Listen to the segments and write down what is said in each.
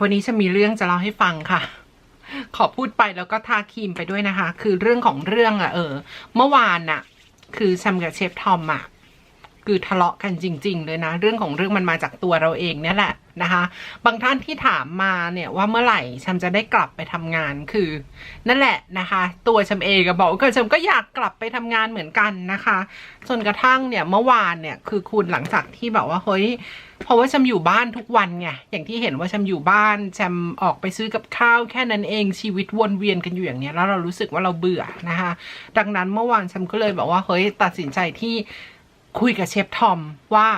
วันนี้จะมีเรื่องจะเล่าให้ฟังค่ะ ขอพูดไปแล้วก็ทาครีมไปด้วยนะคะ คือเรื่องของเรื่องอะเออ เมื่อวานน่ะคือแซมกับเชฟทอมอะคือทะเลาะกันจริง ๆ เลยนะ เรื่องของเรื่องมันมาจากตัวเราเองเนี่ยแหละ นะคะ บางท่านที่ถามมาเนี่ยว่าเมื่อไหร่แชมจะได้กลับไปทำงานคือ นั่นแหละนะคะ ตัวแชมเองก็บอกว่าแชมก็อยากกลับไปทำงานเหมือนกันนะคะจนกระทั่งเนี่ยเมื่อวานเนี่ยคือคุณหลังจากที่แบบว่าเฮ้ยเพราะว่าฉันอยู่บ้านทุกวันไงอย่างที่เห็นว่าฉันอยู่บ้านฉันออกไปซื้อกับข้าวแค่นั้นเองชีวิตวนเวียนกันอยู่อย่างเนี้ยแล้วเรารู้สึกว่าเราเบื่อนะคะ ดังนั้นเมื่อวานฉันก็เลยบอกว่าเฮ้ยตัดสินใจที่คุยกับเชฟทอมว่า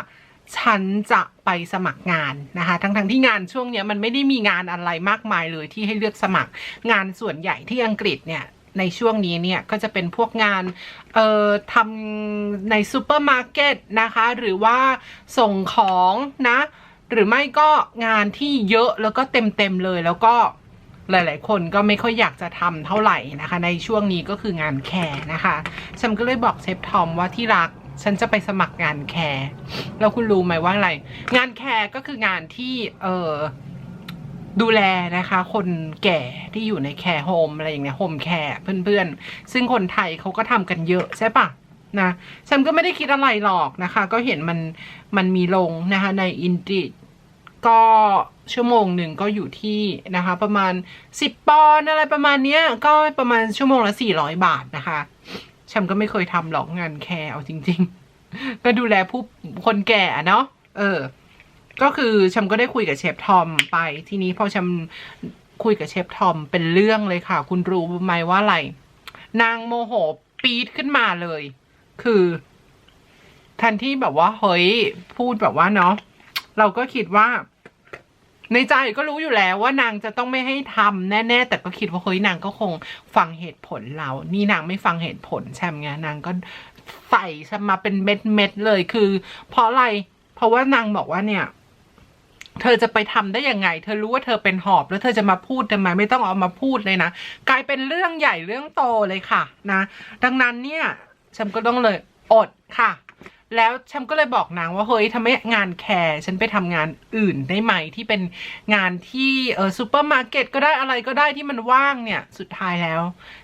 ฉันจะไปสมัครงานนะคะ ทั้งๆทที่งานช่วงนี้มันไม่ได้มีงานอะไรมากมายเลยที่ให้เลือกสมัครงานส่วนใหญ่ที่อังกฤษเนี่ยในช่วงนี้เนี่ยก็จะเป็นพวกงาน เอ่อทำในซูเปอร์มาร์เก็ตนะคะ หรือว่าส่งของนะ หรือไม่ก็งานที่เยอะแล้วก็เต็มๆเลยแล้วก็หลาย ๆ คนก็ไม่ค่อยอยากจะทำเท่าไหร่นะคะ ในช่วงนี้ก็คืองานแคร์นะคะฉันก็เลยบอกเชฟทอมว่าที่รัก ฉันจะไปสมัครงานแคร์แล้วคุณรู้ไหมว่าอะไร งานแคร์ก็คืองานที่เออดูแลนะคะ คนแก่ที่อยู่ในแคร์โฮมอะไรอย่างเงี้ยโฮมแคร์เพื่อนๆ ซึ่งคนไทยเขาก็ทำกันเยอะใช่ปะนะฉันก็ไม่ได้คิดอะไรหรอกนะคะ ก็เห็นมันมันมีลงนะคะในอินดิก็ชั่วโมงหนึ่งก็อยู่ที่นะคะ ประมาณสิบปอนอะไรประมาณเนี้ยก็ประมาณชั่วโมงละสี่ร้อยบาทนะคะ ฉันก็ไม่เคยทำหรอกงานแคร์เอาจริง ๆ ก็ดูแลผู้คนแก่เนาะเออ ก็คือชัมก็ได้คุยกับเชฟทอมไป ทีนี้พอชัมคุยกับเชฟทอมเป็นเรื่องเลยค่ะ คุณรู้ไหมว่าอะไร นางโมโหปี๊ดขึ้นมาเลย คือทันที่แบบว่าเฮ้ยพูดแบบว่าเนาะเราก็คิดว่า ในใจก็รู้อยู่แล้วว่านางจะต้องไม่ให้ทำแน่ๆ แต่ก็คิดว่าเฮ้ยนางก็คงฟังเหตุผลเรา นี่นางไม่ฟังเหตุผลแชมไงนางก็ใส่มาเป็นเม็ดเม็ดๆเลยคือ เพราะอะไร เพราะว่านางบอกว่าเนี่ย เธอจะไปทำได้ยังไง เธอรู้ว่าเธอเป็นหอบแล้วเธอจะมาพูดทำไมไม่ต้องเอามาพูดเลยนะกลายเป็นเรื่องใหญ่เรื่องโตเลยค่ะ นะ ดังนั้นเนี่ยฉันก็ต้องเลยอดค่ะ แล้วฉันก็เลยบอกนางว่าเฮ้ยทำไมงานแคร์ฉันไปทำงานอื่นได้ไหมที่เป็นงานที่เออซูเปอร์มาร์เก็ตก็ได้อะไรก็ได้ที่มันว่างเนี่ย สุดท้ายแล้ว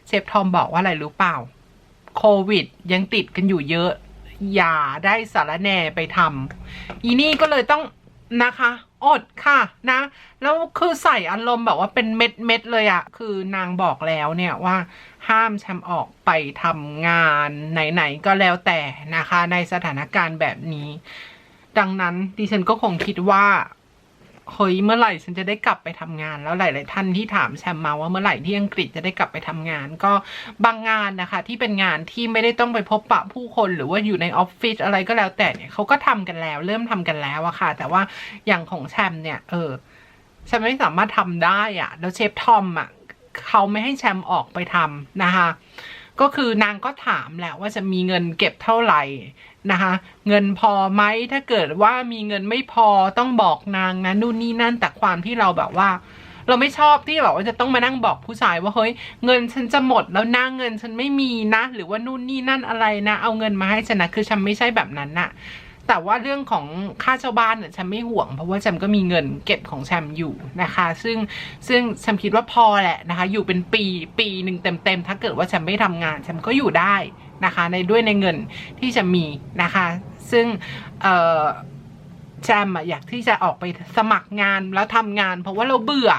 เชฟทอมบอกว่าอะไรรู้เปล่าโควิด ยังติดกันอยู่เยอะ อย่าได้สารแน่ไปทำอีนี่ก็เลยต้องนะคะ อดค่ะนะแล้วคือใส่อารมณ์แบบว่าเป็นเม็ดเม็ดๆเลยอะคือนางบอกแล้วเนี่ยว่าห้ามแชมออกไปทำงานไหนๆก็แล้วแต่นะคะ ในสถานการณ์แบบนี้ ดังนั้นดิฉันก็คงคิดว่า เฮ้ยเมื่อไหร่ฉันจะได้กลับไปทำงาน แล้วหลาย ๆ ท่านที่ถามแชมมาว่าเมื่อไหร่ที่อังกฤษจะได้กลับไปทำงาน ก็บางงานนะคะ ที่เป็นงานที่ไม่ได้ต้องไปพบปะผู้คนหรือว่าอยู่ในออฟฟิศอะไรก็แล้วแต่เนี่ยเขาก็ทำกันแล้ว เริ่มทำกันแล้วอะค่ะ แต่ว่าอย่างของแชมเนี่ย เออแชมไม่สามารถทำได้อะแล้วเชฟทอมอะเขาไม่ให้แชมออกไปทำนะคะก็คือนางก็ถามแหละว่าจะมีเงินเก็บเท่าไหร่ นะคะ เงินพอไหมถ้าเกิดว่ามีเงินไม่พอต้องบอกนางนะนู่นนี่นั่นแต่ความที่เราแบบว่า เราไม่ชอบที่แบบว่าจะต้องมานั่งบอกผู้ชายว่าเฮ้ยเงินฉันจะหมดแล้วนะเงินฉันไม่มีนะ หรือว่านู่นนี่นั่นอะไรนะ เอาเงินมาให้ฉันนะคือฉันไม่ใช่แบบนั้นน่ะแต่ว่าเรื่องของค่าเช่าบ้านเนี่ยฉันไม่ห่วง เพราะว่าฉันก็มีเงินเก็บของฉันอยู่นะคะ ซึ่งซึ่งฉันคิดว่าพอแหละนะคะ อยู่เป็นปีปีหนึ่งเต็มๆถ้าเกิดว่าฉันไม่ทำงานฉันก็อยู่ได้ นะคะ ในด้วยในเงินที่จะมีนะคะ ซึ่งแจมอยากที่จะออกไปสมัครงานแล้วทำงาน เพราะว่าเราเบื่อ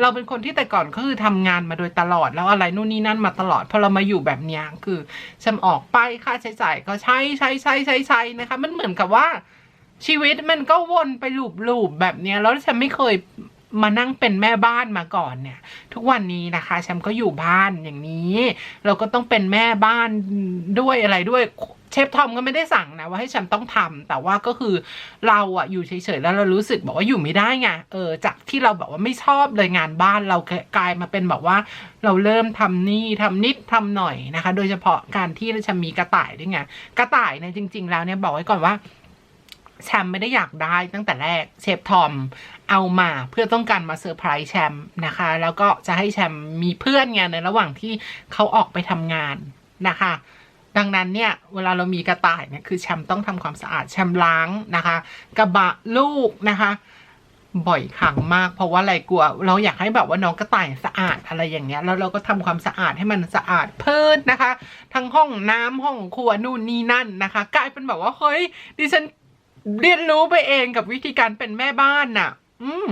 เราเป็นคนที่แต่ก่อนก็คือทำงานมาโดยตลอดแล้วอะไรนู่นนี่นั่นมาตลอดพอเรามาอยู่แบบนี้คือแจมออกไปค่าใช้จ่ายก็ใช้ใช้ใช้ใช้ใช้นะคะ มันเหมือนกับว่าชีวิตมันก็วนไปลูบลูบแบบนี้แล้วฉันไม่เคย มานั่งเป็นแม่บ้านมาก่อนเนี่ย ทุกวันนี้นะคะ แชมก็อยู่บ้านอย่างนี้ เราก็ต้องเป็นแม่บ้านด้วยอะไรด้วยเชฟทอมก็ไม่ได้สั่งนะว่าให้แชมต้องทำแต่ว่าก็คือเราอะอยู่เฉยๆแล้วเรารู้สึกบอกว่าอยู่ไม่ได้ไงเออจากที่เราแบบว่าไม่ชอบเลยงานบ้านเรากลายมาเป็นแบบว่า เราเริ่มทำนี่ทำนิดทำหน่อยนะคะ โดยเฉพาะการที่เราจะมีกระต่ายด้วยไงกระต่ายเนี่ยจริง ๆ แล้วเนี่ยบอกไว้ก่อนว่าแชมป์ไม่ได้อยากได้ตั้งแต่แรกเชฟทอม เอามาเพื่อต้องการมาเซอร์ไพรส์แชมป์นะคะ แล้วก็จะให้แชมป์มีเพื่อนไงในระหว่างที่เขาออกไปทำงานนะคะ ดังนั้นเนี่ยเวลาเรามีกระต่ายเนี่ยคือแชมป์ต้องทำความสะอาดแชมป์ล้างนะคะ กระบะลูกนะคะบ่อยครั้งมากเพราะว่าอะไรกลัว เราอยากให้แบบว่าน้องกระต่ายสะอาดอะไรอย่างเงี้ยแล้วเราก็ทำความสะอาดให้มันสะอาดเพิ่นนะคะ ทั้งห้องน้ำห้องครัวนู่นนี่นั่นนะคะ กลายเป็นแบบว่าเฮ้ยดิฉันเรียนรู้ไปเองกับวิธีการเป็นแม่บ้านน่ะ อืม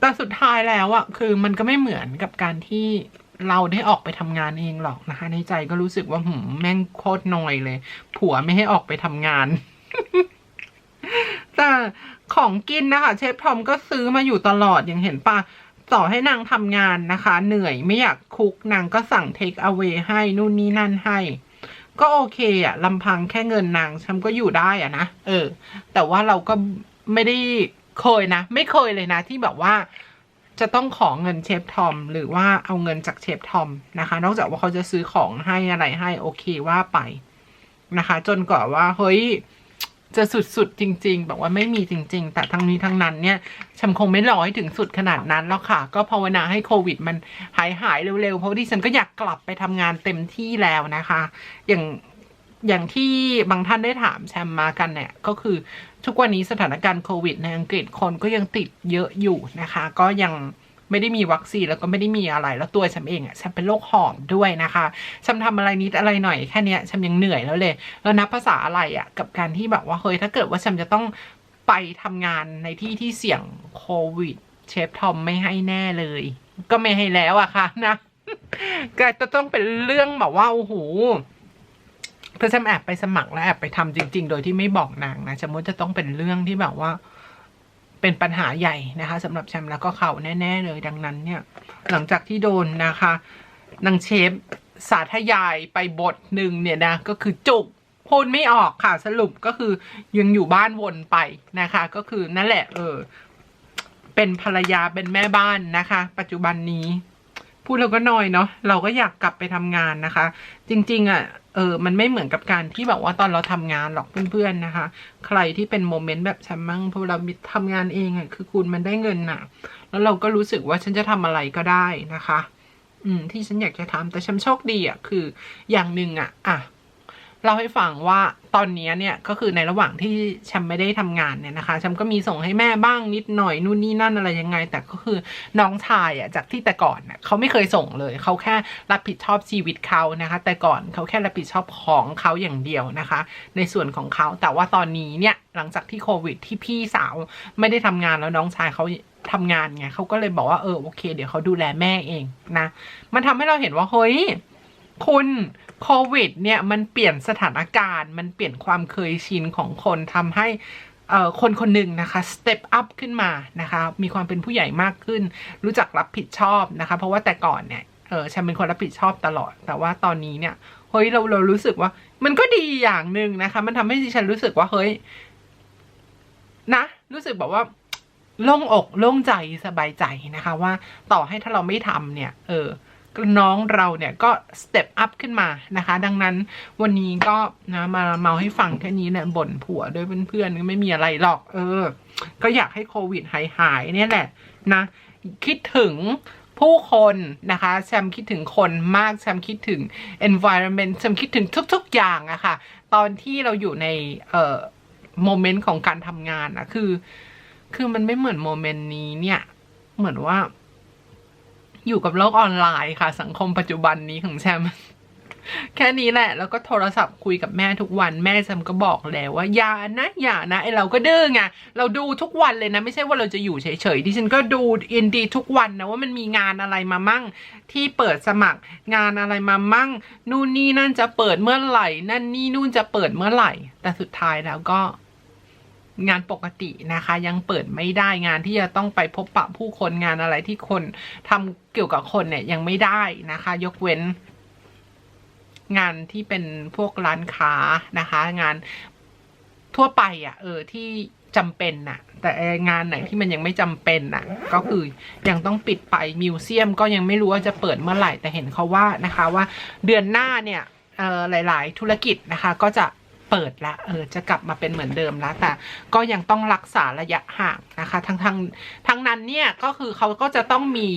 แต่สุดท้ายแล้วอะคือมันก็ไม่เหมือนกับการที่เราได้ออกไปทำงานเองหรอกนะคะ ในใจก็รู้สึกว่าหืมแม่งโคตรนอยเลย ผัวไม่ให้ออกไปทำงาน แต่ของกินนะคะ เชฟทอมก็ซื้อมาอยู่ตลอดอย่างเห็นปะต่อให้นางทำงานนะคะ เหนื่อยไม่อยากคุกนางก็สั่งเทคเอาไว้ให้นู่นนี่นั่นให้ ก็โอเคอะลำพังแค่เงินนางฉันก็อยู่ได้อะนะ เออ แต่ว่าเราก็ไม่ได้ เคยนะ ไม่เคยเลยนะ ที่แบบว่าจะต้องขอเงินเชฟทอม หรือว่าเอาเงินจากเชฟทอมนะคะ นอกจากว่าเขาจะซื้อของให้อะไรให้โอเคว่าไปนะคะ จนกว่าว่าเฮ้ยจะสุดๆจริง ๆ บอกว่าไม่มีจริง ๆ แต่ทั้งนี้ทั้งนั้นเนี่ยฉันคงไม่รอให้ถึงสุดขนาดนั้นแล้วค่ะ ก็ภาวนาให้โควิดมันหายหายเร็วๆ เพราะที่ฉันก็อยากกลับไปทำงานเต็มที่แล้วนะคะ อย่าง อย่างที่บางท่านได้ถามแชมมากันเนี่ย ก็คือทุกวันนี้สถานการณ์โควิดในอังกฤษคนก็ยังติดเยอะอยู่นะคะ ก็ยังไม่ได้มีวัคซีนแล้วก็ไม่ได้มีอะไร แล้วตัวฉันเองอะฉันเป็นโรคหอบด้วยนะคะฉันทำอะไรนิดอะไรหน่อยแค่นี้ฉันยังเหนื่อยแล้วเลย แล้วนับภาษาอะไรอะกับการที่แบบว่าเฮ้ยถ้าเกิดว่าฉันจะต้องไปทำงานในที่ที่เสี่ยงโควิดเชฟทอมไม่ให้แน่เลย ก็ไม่ให้แล้วอะค่ะนะก็จะต้องเป็นเรื่องแบบว่าโอ้โห ถ้าฉันแอบไปสมัครแล้วแอบไปทำจริง ๆ โดยที่ไม่บอกนางนะสมมติจะต้องเป็นเรื่องที่แบบว่า เป็นปัญหาใหญ่นะคะสำหรับแชมป์แล้วก็เขาแน่ๆเลยดังนั้นเนี่ย หลังจากที่โดนนะคะนางเชฟสาธยายไปบทหนึ่งเนี่ยนะก็คือจุกพูดไม่ออกค่ะสรุปก็คือยังอยู่บ้านวนไปนะคะ ก็คือนั่นแหละ เออ เป็นภรรยาเป็นแม่บ้านนะคะ ปัจจุบันนี้ พูดเราก็น้อยเนาะเราก็อยากกลับไปทำงานนะคะ จริง ๆอะ เออ มันไม่เหมือนกับการที่แบบว่าตอนเราทำงานหรอกเพื่อนๆนะคะ ใครที่เป็นโมเมนต์แบบฉันมั่งพอเราทำงานเองอะคือคุณมันได้เงินน่ะ แล้วเราก็รู้สึกว่าฉันจะทำอะไรก็ได้นะคะ อืม ที่ฉันอยากจะทำแต่ฉันโชคดีอะคือ อย่างหนึ่งอะ อะ เล่าให้ฟังว่าตอนนี้เนี่ยก็คือในระหว่างที่ฉันไม่ได้ทำงานเนี่ยนะคะฉันก็มีส่งให้แม่บ้างนิดหน่อยนู่นนี่นั่นอะไรยังไง แต่ก็คือน้องชายอะจากที่แต่ก่อนเนี่ยเขาไม่เคยส่งเลย เขาแค่รับผิดชอบชีวิตเขานะคะ แต่ก่อนเขาแค่รับผิดชอบของเขาอย่างเดียวนะคะ ในส่วนของเขาแต่ว่าตอนนี้เนี่ยหลังจากที่โควิดที่พี่สาวไม่ได้ทำงานแล้วน้องชายเขาทำงานไงเขาก็เลยบอกว่าเออโอเค เดี๋ยวเขาดูแลแม่เองนะ มันทำให้เราเห็นว่าเฮ้ย คุณโควิดเนี่ยมันเปลี่ยนสถานการณ์ มันเปลี่ยนความเคยชินของคนทำให้คนคนหนึ่งนะคะ step up ขึ้นมานะคะ มีความเป็นผู้ใหญ่มากขึ้น รู้จักรับผิดชอบนะคะ เพราะว่าแต่ก่อนเนี่ยเออฉันเป็นคนรับผิดชอบตลอด แต่ว่าตอนนี้เนี่ยเฮ้ยเราเรารู้สึกว่า มันก็ดีอย่างหนึ่งนะคะ มันทำให้ดิฉันรู้สึกว่าเฮ้ยนะ รู้สึกแบบว่าโล่งอกโล่งใจสบายใจนะคะ ว่าต่อให้ถ้าเราไม่ทำเนี่ย เออ น้องเราเนี่ยก็สเต็ปอัพขึ้นมานะคะ ดังนั้นวันนี้ก็นะมาเมาให้ฟังแค่นี้เนี่ยบ่นผัวด้วยเพื่อนๆก็ไม่มีอะไรหรอก เออ ก็อยากให้โควิดหายหายๆเนี่ยแหละนะคิดถึงผู้คนนะคะแชมคิดถึงคนมากแชมคิดถึง environment แชมคิดถึงทุก ๆ อย่างอะค่ะ ตอนที่เราอยู่ในเอ่อโมเมนต์ของการทำงานอะคือ คือมันไม่เหมือนโมเมนต์นี้เนี่ย เหมือนว่า อยู่กับโลกออนไลน์ค่ะ สังคมปัจจุบันนี้ของแชมแค่นี้แหละ แล้วก็โทรศัพท์คุยกับแม่ทุกวันแม่แชมก็บอกแล้วว่าอย่านะอย่านะไอเราก็ดื้อไงเราดูทุกวันเลยนะ ไม่ใช่ว่าเราจะอยู่เฉยๆดิฉันก็ดูอินดีทุกวันนะว่ามันมีงานอะไรมามั่ง ที่เปิดสมัครงานอะไรมามั่ง นู่นนี่นั่นจะเปิดเมื่อไหร่ นั่นนี่นู่นจะเปิดเมื่อไหร่ แต่สุดท้ายแล้วก็ งานปกตินะคะ ยังเปิดไม่ได้งานที่จะต้องไปพบปะผู้คนงานอะไรที่คนทำเกี่ยวกับคนเนี่ยยังไม่ได้นะคะ ยกเว้น งานที่เป็นพวกร้านค้านะคะ งานทั่วไปอะ่ะ เออที่จำเป็นน่ะ แต่งานไหนที่มันยังไม่จำเป็นน่ะ ก็คือยังต้องปิดไปมิวเซียม ก็ยังไม่รู้ว่าจะเปิดเมื่อไหร่แต่เห็นเขาว่านะคะ ว่าเดือนหน้าเนี่ยหลาย ๆ ธุรกิจนะคะ ก็จะ เปิดละเออจะกลับมาเป็นเหมือนเดิมแล้วแต่ก็ยังต้องรักษาระยะห่างนะคะทั้งทั้งทั้งนั้นเนี่ยก็คือเขาก็จะต้องมี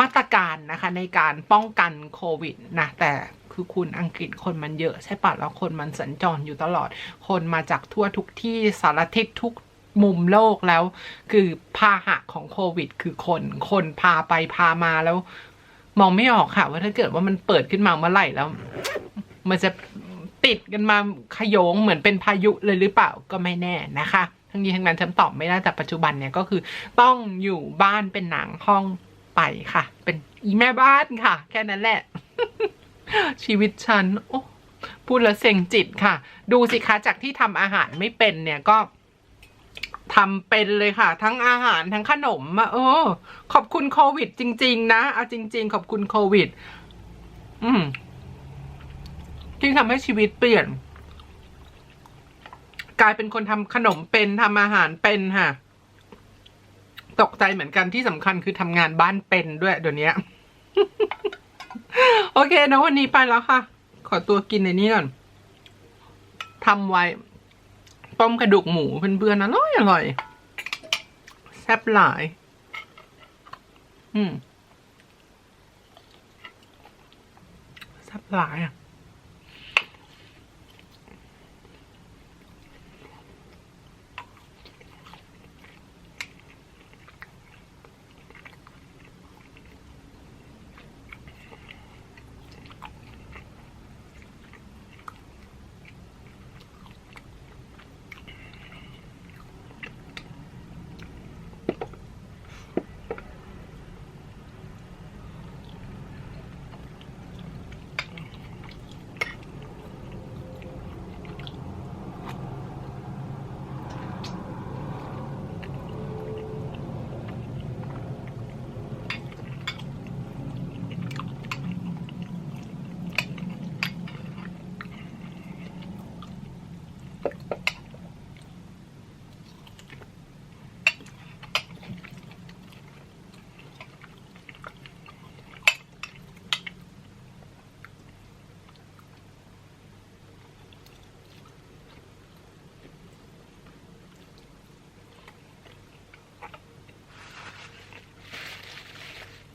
มาตรการนะคะในการป้องกันโควิดนะแต่คือคุณอังกฤษคนมันเยอะใช่ปะแล้วคนมันสัญจรอยู่ตลอด คนมาจากทั่วทุกที่สารทิศทุกมุมโลกแล้ว คือพาหะของโควิด คือคน คนพาไปพามาแล้ว มองไม่ออกค่ะ ว่าถ้าเกิดว่ามันเปิดขึ้นมาเมื่อไหร่แล้ว มันจะ ติดกันมาขยงเหมือนเป็นพายุเลยหรือเปล่าก็ไม่แน่นะคะทั้งนี้ทั้งนั้นฉันตอบไม่ได้แต่ปัจจุบันเนี่ยก็คือต้องอยู่บ้านเป็นหนังห้องไปค่ะ เป็นอีแม่บ้านค่ะ แค่นั้นแหละ ชีวิตฉัน โอ้พูดแล้วเซ็งจิตค่ะ ดูสิคะจากที่ทำอาหารไม่เป็นเนี่ยก็ทำเป็นเลยค่ะ ทั้งอาหารทั้งขนมอะเออขอบคุณโควิด จริง ๆ นะเอาจริง ๆ ขอบคุณโควิด อืม ที่ทำให้ชีวิตเปลี่ยน กลายเป็นคนทำขนมเป็นทำอาหารเป็นค่ะ ตกใจเหมือนกันที่สำคัญคือทำงานบ้านเป็นด้วยเดี๋ยวนี้โอเคนะวันนี้ไปแล้วค่ะ ขอตัวกินในนี้ก่อนทำไว้ ต้มกระดูกหมูเพื่อนๆอร่อยอร่อยแซ่บหลาย อืมแซ่บหลายอะ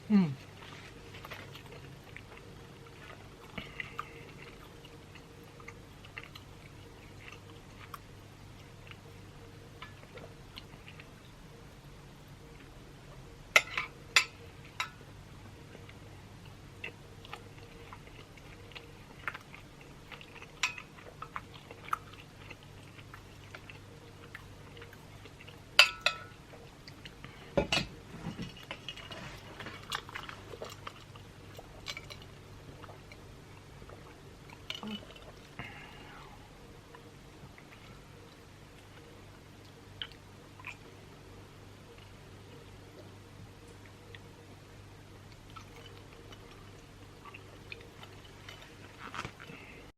อืม